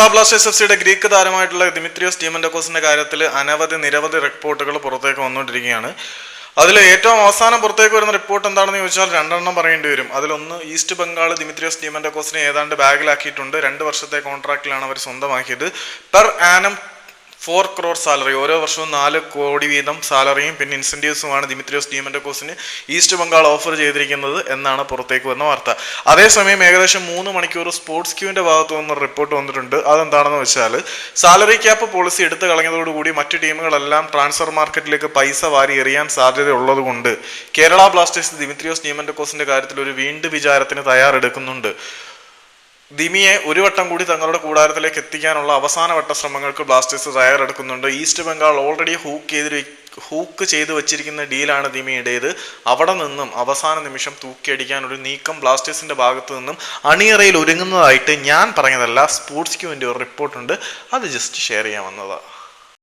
Kerala Blasters F സിയുടെ Greek താരമായിട്ടുള്ള Dimitrios ടീമൻഡോക്കോസിന്റെ കാര്യത്തിൽ അനവധി നിരവധി റിപ്പോർട്ടുകൾ പുറത്തേക്ക് വന്നുകൊണ്ടിരിക്കുകയാണ്. അതിൽ ഏറ്റവും അവസാനം പുറത്തേക്ക് വരുന്ന റിപ്പോർട്ട് എന്താണെന്ന് ചോദിച്ചാൽ രണ്ടെണ്ണം പറയേണ്ടി വരും. അതിലൊന്ന് ഈസ്റ്റ് ബംഗാൾ ദിമിത്രിയോസ് ടീമൻഡോക്കോസിനെ ഏതാണ്ട് ബാഗിലാക്കിയിട്ടുണ്ട്. രണ്ട് വർഷത്തെ കോൺട്രാക്റ്റിലാണ് അവർ സ്വന്തമാക്കിയത്. Per annum four crore salary ഓരോ വർഷവും നാല് കോടി വീതം സാലറിയും പിന്നെ ഇൻസെന്റീവ്സുമാണ് ദിമിത്രിയോസ് ഡീമൻഡക്കോസിന് ഈസ്റ്റ് ബംഗാൾ ഓഫർ ചെയ്തിരിക്കുന്നത് എന്നാണ് പുറത്തേക്ക് വന്ന വാർത്ത. അതേസമയം ഏകദേശം മൂന്ന് മണിക്കൂർ സ്പോർട്സ് ക്യൂവിന്റെ ഭാഗത്തു നിന്ന് റിപ്പോർട്ട് വന്നിട്ടുണ്ട്. അതെന്താണെന്ന് വെച്ചാൽ സാലറി ക്യാപ്പ് പോളിസി എടുത്തു കളഞ്ഞതോടുകൂടി മറ്റ് ടീമുകളെല്ലാം ട്രാൻസ്ഫർ മാർക്കറ്റിലേക്ക് പൈസ വാരി എറിയാൻ സാധ്യതയുള്ളതുകൊണ്ട് കേരള ബ്ലാസ്റ്റേഴ്സ് ദിമിത്രിയോസ് ഡീമൻഡക്കോസിന്റെ കാര്യത്തിൽ ഒരു വീണ്ടും വിചാരത്തിന് തയ്യാറെടുക്കുന്നുണ്ട്. ദിമിയെ ഒരു വട്ടം കൂടി തങ്ങളുടെ കൂടാരത്തിലേക്ക് എത്തിക്കാനുള്ള അവസാനവട്ട ശ്രമങ്ങൾക്ക് ബ്ലാസ്റ്റേഴ്സ് തയ്യാറെടുക്കുന്നുണ്ട്. ഈസ്റ്റ് ബംഗാൾ ഓൾറെഡി ഹൂക്ക് ചെയ്ത് ഹൂക്ക് ചെയ്തു വെച്ചിരിക്കുന്ന ഡീലാണ് ദിമിയുടേത്. അവിടെ നിന്നും അവസാന നിമിഷം തൂക്കിയടിക്കാൻ ഒരു നീക്കം ബ്ലാസ്റ്റേഴ്സിന്റെ ഭാഗത്തു നിന്നും അണിയറയിൽ ഒരുങ്ങുന്നതായിട്ട് ഞാൻ പറഞ്ഞതല്ല സ്പോർട്സ് ക്യൂവിന്റെ ഒരു റിപ്പോർട്ടുണ്ട് അത് ജസ്റ്റ് ഷെയർ ചെയ്യാൻ വന്നതാണ്